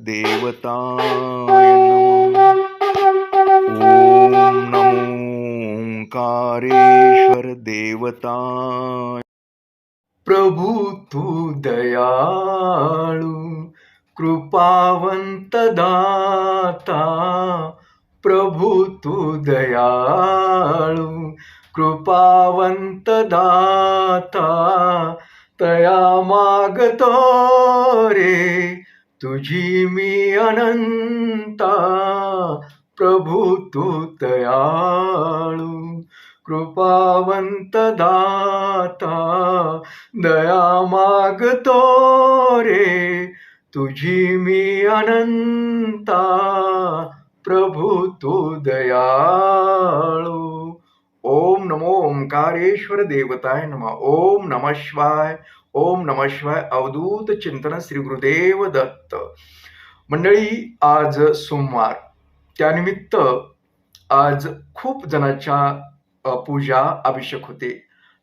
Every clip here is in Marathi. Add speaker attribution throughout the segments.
Speaker 1: देवताय ॐ नमो ओंकारेश्वर देवताय। प्रभू तू दयाळू कृपावंत दाता। प्रभु तू दयाळू कृपावंत दाता। तया मागतो रे तुझी मी अनंता प्रभू तू दयाळू कृपावंत दाता दया मागतो रे तुझी मी अनंता प्रभू तू दयाळू. ओम नमो ओंकारेश्वर देवताय नमः ओम नमः शिवाय. ओम नमः शिवाय अवधूत चिंतन श्री गुरुदेव दत्त. मंडळी आज सोमवार. त्यानिमित्त आज खूप जणांच्या पूजा अभिषेक होते.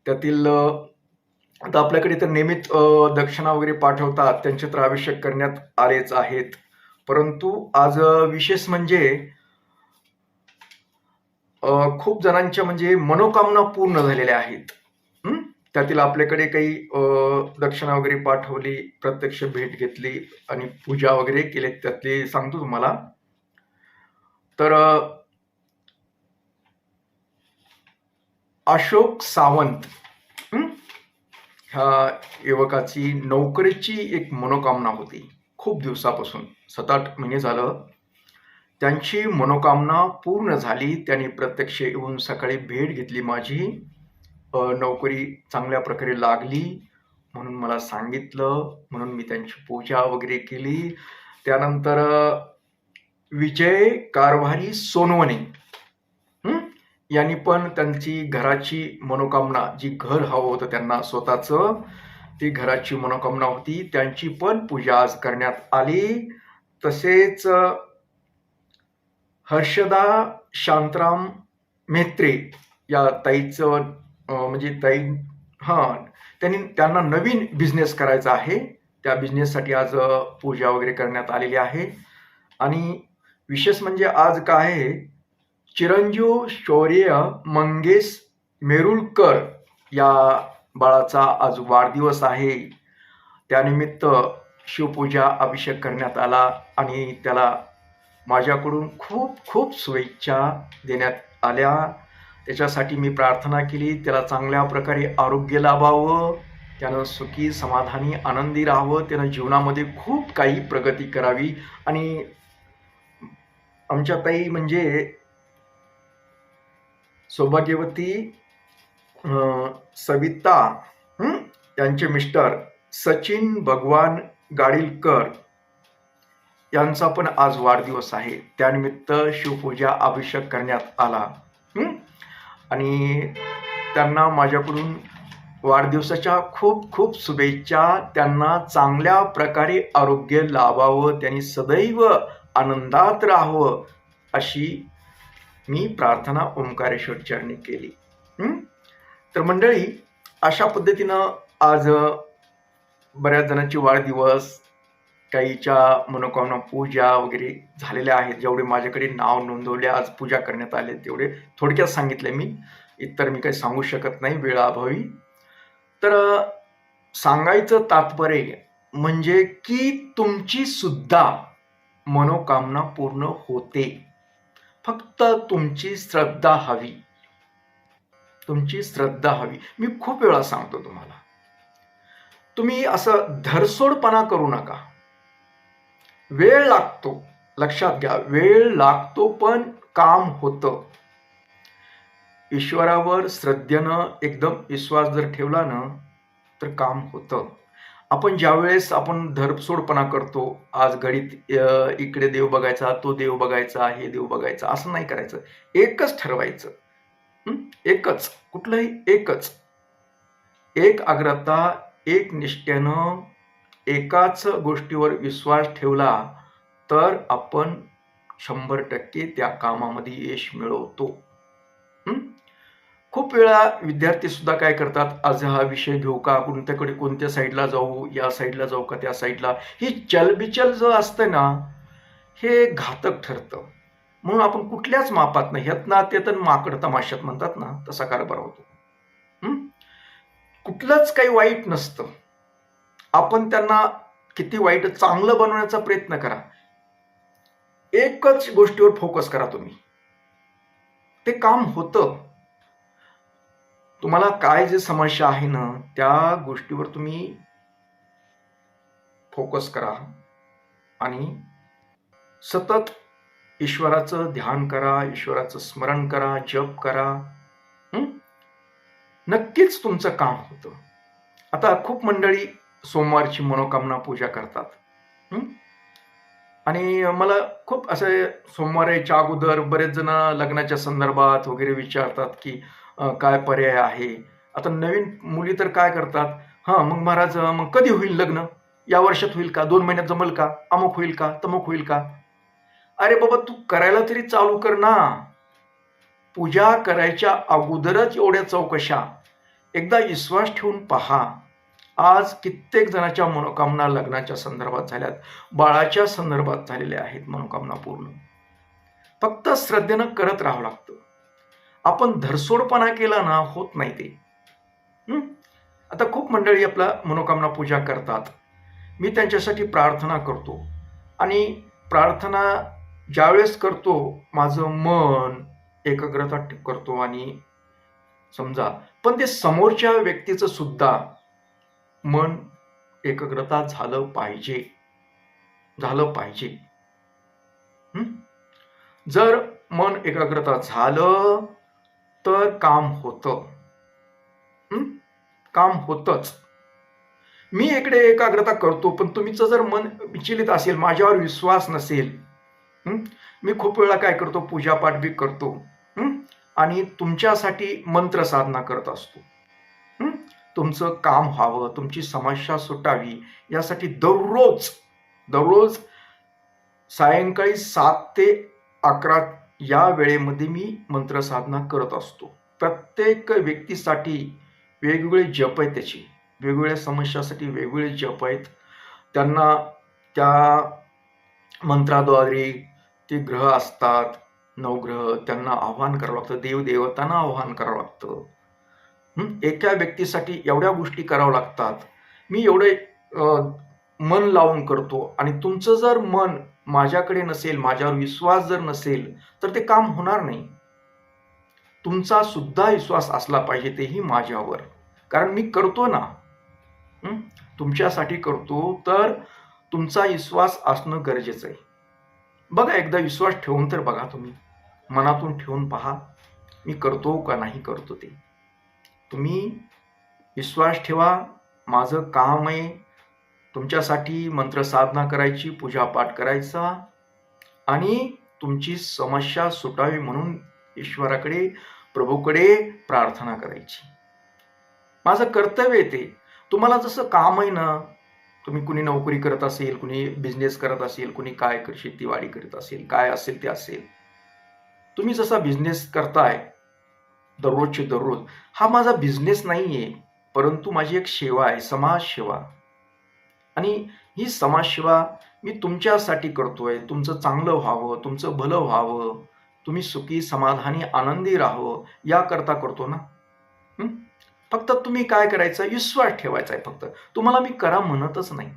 Speaker 1: त्यातील आता आपल्याकडे तर नियमित दक्षिणा वगैरे पाठवतात. त्यांचे तर अभिषेक करण्यात आलेच आहेत. परंतु आज विशेष म्हणजे खूप जणांच्या म्हणजे मनोकामना पूर्ण झालेल्या आहेत. त्यातील आपल्याकडे काही दक्षिणा वगैरे पाठवली प्रत्यक्ष भेट घेतली आणि पूजा वगैरे केली त्यातली सांगतो तुम्हाला. तर अशोक सावंत ह्या युवकाची नोकरीची एक मनोकामना होती. खूप दिवसापासून सात आठ महिने झालं. त्यांची मनोकामना पूर्ण झाली. त्यांनी प्रत्यक्ष येऊन सकाळी भेट घेतली माझी. नोकरी चांगल्या प्रकारे लागली म्हणून मला सांगितलं म्हणून मी त्यांची पूजा वगैरे केली. त्यानंतर विजय कारभारी सोनवणे यांनी पण त्यांची घराची मनोकामना जी घर हवं होतं त्यांना स्वतःचं ती घराची मनोकामना होती. त्यांची पण पूजा आज करण्यात आली. तसेच हर्षदा शांतराम मेत्रे या ताईचं म्हणजे ताई हां त्यांनी त्यांना नवीन बिझनेस करायचा आहे. त्या बिझनेससाठी आज पूजा वगैरे करण्यात आलेली आहे. आणि विशेष म्हणजे आज काय आहे चिरंजीव शौर्य मंगेश मेरुळकर या बाळाचा आज वाढदिवस आहे. त्यानिमित्त शिवपूजा अभिषेक करण्यात आला आणि त्याला माझ्याकडून खूप खूप शुभेच्छा देण्यात आल्या. त्याच्यासाठी मी प्रार्थना केली. त्याला चांगल्या प्रकारे आरोग्य लाभावं. त्यानं सुखी समाधानी आनंदी राहावं. त्यानं जीवनामध्ये खूप काही प्रगती करावी. आणि आमच्या ताई म्हणजे सौभाग्यवती सविता यांचे मिस्टर सचिन भगवान गाडीलकर यांचा पण आज वाढदिवस आहे. त्यानिमित्त शिवपूजा अभिषेक करण्यात आला. आणि त्यांना माझ्याकडून वाढदिवसाच्या खूप खूप शुभेच्छा. त्यांना चांगल्या प्रकारे आरोग्य लाभावं त्यांनी सदैव आनंदात राहावं अशी मी प्रार्थना ओंकारेश्वर चरणी केली. तर मंडळी अशा पद्धतीनं आज बऱ्याच जणांचे वाढदिवस काहीच्या मनोकामना पूजा वगैरे झालेल्या आहेत. जेवढे माझ्याकडे नाव नोंदवले आज पूजा करण्यात आले तेवढे थोडक्यात सांगितले मी. इतर मी काही सांगू शकत नाही वेळाभावी तर सांगायचं तात्पर्य म्हणजे की तुमची सुद्धा मनोकामना पूर्ण होते. फक्त तुमची श्रद्धा हवी. तुमची श्रद्धा हवी. मी खूप वेळा सांगतो तुम्हाला. तुम्ही असं धरसोडपणा करू नका. वेळ लागतो. लक्षात घ्या वेळ लागतो पण काम होतं. ईश्वरावर श्रद्धेनं एकदम विश्वास जर ठेवला ना तर काम होतं. आपण ज्यावेळेस आपण धरपसोडपणा करतो आज घडीत इकडे देव बघायचा तो देव बघायचा हे देव बघायचा असं नाही करायचं. एकच ठरवायचं. एकच. कुठलंही एकच. एक आग्रता एक निष्ठेनं एकाच गोष्टीवर विश्वास ठेवला तर आपण शंभर टक्के त्या कामामध्ये यश मिळवतो. खूप वेळा विद्यार्थी सुद्धा काय करतात आज हा विषय घेऊ का? कोणत्याकडे कोणत्या साईडला जाऊ? या साईडला जाऊ का? त्या साईडला? ही चलबिचल जो असतं ना हे घातक ठरतं. म्हणून आपण कुठल्याच मापात नाही. ह्यात ना ते तर माकड तमाशात म्हणतात ना तसा कारभार होतो. कुठलंच काही वाईट नसतं. आपण त्यांना किती वाईट चांगलं बनवण्याचा प्रयत्न करा. एकच गोष्टीवर फोकस करा तुम्ही. ते काम होतं. तुम्हाला काय जे समस्या आहे ना त्या गोष्टीवर तुम्ही फोकस करा आणि सतत ईश्वराचं ध्यान करा ईश्वराचं स्मरण करा जप करा. नक्कीच तुमचं काम होतं. आता खूप मंडळी सोमवारची मनोकामना पूजा करतात. आणि मला खूप असं सोमवारच्या अगोदर बरेच जण लग्नाच्या संदर्भात वगैरे विचारतात की काय पर्याय आहे? आता नवीन मुली तर काय करतात? हां मग महाराज मग कधी होईल लग्न? या वर्षात होईल का? दोन महिन्यात जमल का? अमुक होईल का? तमुक होईल का? अरे बाबा तू करायला तरी चालू कर ना. पूजा करायच्या अगोदरच एवढ्या चौकशा. एकदा विश्वास ठेवून पहा. आज कित्येक जणाच्या मनोकामना लग्नाच्या संदर्भात झाल्यात बाळाच्या संदर्भात झालेल्या आहेत मनोकामना पूर्ण. फक्त श्रद्धेनं करत राहावं लागतं. आपण धरसोडपणा केला ना होत नाही ते. आता खूप मंडळी आपला मनोकामना पूजा करतात. मी त्यांच्यासाठी प्रार्थना करतो. आणि प्रार्थना ज्यावेळेस करतो माझं मन एकाग्रता करतो आणि समजा पण ते समोरच्या व्यक्तीचं सुद्धा मन एकाग्रता झालं पाहिजे. झालं पाहिजे. जर मन एकाग्रता झालं तर काम होतं. काम होतच. मी इकडे एकाग्रता करतो पण तुमचं जर मन विचलित असेल माझ्यावर विश्वास नसेल मी खूप वेळा काय करतो पूजापाठ बी करतो आणि तुमच्यासाठी मंत्र साधना करत असतो. तुमचं काम व्हावं तुमची समस्या सुटावी यासाठी दररोज दररोज सायंकाळी सात ते अकरा या वेळेमध्ये मी मंत्रसाधना करत असतो. प्रत्येक व्यक्तीसाठी वेगवेगळे जप आहेत त्याची. वेगवेगळ्या समस्यासाठी वेगवेगळे जप आहेत. त्यांना त्या मंत्राद्वारे ते ग्रह असतात नवग्रह त्यांना आव्हान करावं लागतं. देवदेवतांना आव्हान करावं लागतं. एका व्यक्तीसाठी एवढ्या गोष्टी कराव्या लागतात. मी एवढे मन लावून करतो आणि तुमचं जर मन माझ्याकडे नसेल माझ्यावर विश्वास जर नसेल तर ते काम होणार नाही. तुमचा सुद्धा विश्वास असला पाहिजे तेही माझ्यावर. कारण मी करतो ना. तुमच्यासाठी करतो तर तुमचा विश्वास असणं गरजेचं आहे. बघा एकदा विश्वास ठेवून तर बघा तुम्ही. मनातून ठेवून पहा. मी करतो का नाही करतो ते. तुम्ही विश्वास ठेवा माझं काम आहे. तुमच्यासाठी मंत्रसाधना करायची पूजापाठ करायचा आणि तुमची समस्या सुटावी म्हणून ईश्वराकडे प्रभूकडे प्रार्थना करायची. माझं कर्तव्य आहे ते. तुम्हाला जसं काम आहे ना तुम्ही कुणी नोकरी करत असेल कुणी बिझनेस करत असेल कुणी काय शेतीवाडी करत असेल काय असेल ते असेल. तुम्ही जसा बिझनेस करताय दररोजचे दररोज हा माझा बिझनेस नाही आहे परंतु माझी एक सेवा आहे समाजसेवा. आणि ही समाजसेवा मी तुमच्यासाठी करतोय तुमचं चांगलं व्हावं तुमचं भलं व्हावं तुम्ही सुखी समाधानी आनंदी राहावं याकरता करतो ना. फक्त तुम्ही काय करायचं विश्वास ठेवायचा आहे फक्त. तुम्हाला मी करा म्हणतच नाही.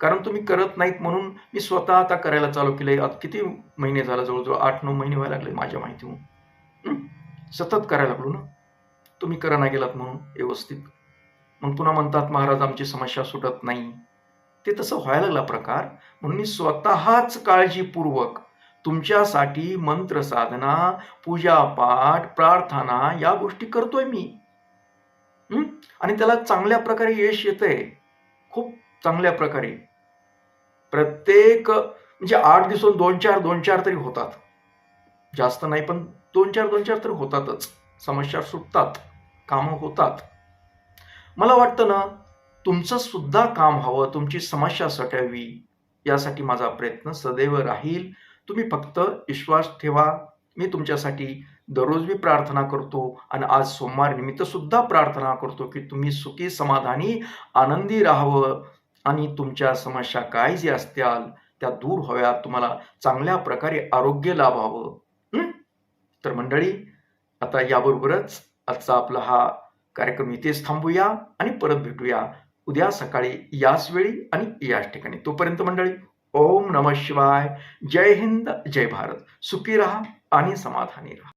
Speaker 1: कारण तुम्ही करत नाहीत म्हणून मी स्वतः आता करायला चालू केलं आता किती महिने झाला? जवळजवळ आठ नऊ महिने व्हायला लागले माझ्या माहितीहून. सतत करायला लागलो ना? तुम्ही करा नाही गेलात म्हणून व्यवस्थित. मग पुन्हा म्हणतात महाराज आमची समस्या सुटत नाही. ते तसं व्हायला लागला प्रकार. म्हणून मी स्वतःच काळजीपूर्वक तुमच्यासाठी मंत्र साधना पूजापाठ प्रार्थना या गोष्टी करतोय मी. आणि त्याला चांगल्या प्रकारे यश येतंय. खूप चांगल्या प्रकारे. प्रत्येक म्हणजे आठ दिवसून दोन चार दोन चार तरी होतात. जास्त नाही पण दोन चार दोन चार तर होतातच. समस्या सुटतात कामं होतात. मला वाटतं ना तुमचं सुद्धा काम हवं तुमची समस्या सटावी यासाठी माझा प्रयत्न सदैव राहील. तुम्ही फक्त विश्वास ठेवा. मी तुमच्यासाठी दररोज मी प्रार्थना करतो आणि आज सोमवार निमित्त सुद्धा प्रार्थना करतो की तुम्ही सुखी समाधानी आनंदी राहावं आणि तुमच्या समस्या काय जे असत्याल त्या दूर व्हाव्यात. तुम्हाला चांगल्या प्रकारे आरोग्य लाभावं. तर मंडळी आता याबरोबरच आजचा आपला हा कार्यक्रम इथेच थांबूया आणि परत भेटूया उद्या सकाळी याच वेळी आणि याच ठिकाणी. तोपर्यंत मंडळी ओम नम शिवाय. जय हिंद जय भारत. सुखी रहा आणि समाधानी रहा.